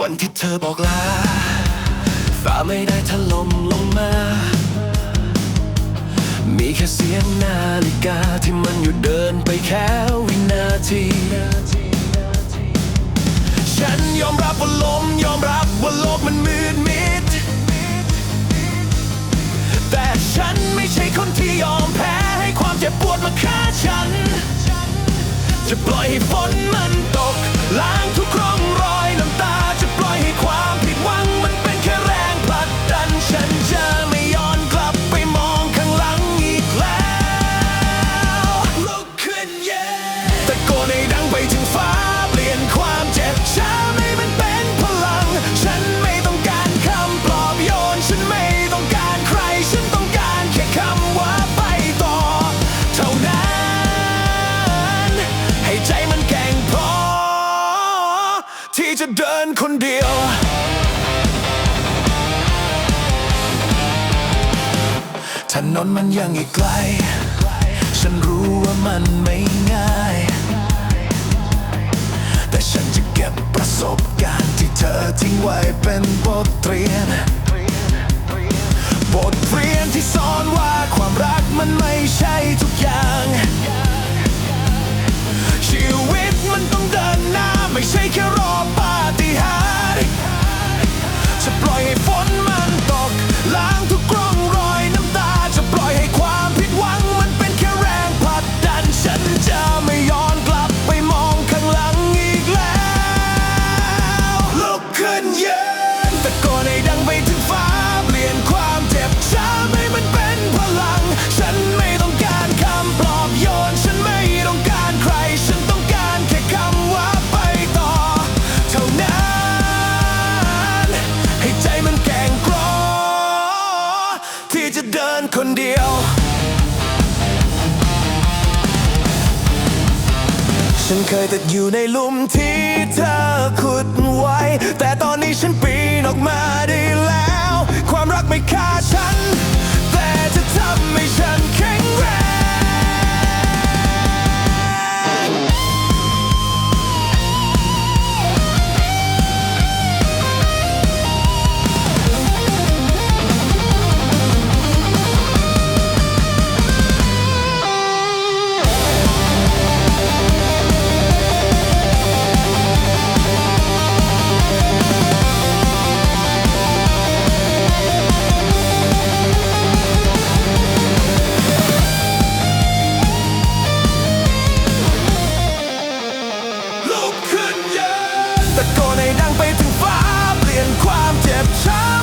วันที่เธอบอกลาฟ้าไม่ได้ถล่มลงมา เสียงนาฬิกาที่มันหยุดเดินไปแค่วินาที ฉันยอมรับว่าลมยอมรับว่าโลกมันมืดมิด แต่ฉันไม่ใช่คนที่ยอมแพ้ให้ความเจ็บปวดมาฆ่าฉัน จะปล่อยให้ฝนมันตกล้างทุกร่องร เดินคนเดียว ถนนมันยังอีกไกล ฉันรู้ว่ามันไม่ง่าย แต่ฉันจะเก็บประสบการณ์ที่เธอทิ้งไว้เป็นบทเรียน บทเรียนที่สอนว่าความรักมันไม่ใช่ทุกอย่างชีวิตมันต้องเดินหน้าไม่ใช่แค่ ตะโกนให้ดังไปถึงฟ้า เปลี่ยนความเจ็บช้ำให้มันเป็นพลัง ฉันไม่ต้องการคำปลอบโยน ฉันไม่ต้องการใคร ฉันต้องการแค่คำว่าไปต่อ เท่านั้น ให้ใจมันแกร่งกรอที่จะเดินคนเดียว ฉันเคยติดอยู่ในหลุมที่เธอขุดไว้ แต่ตอนนี้ฉันปีนออกมา try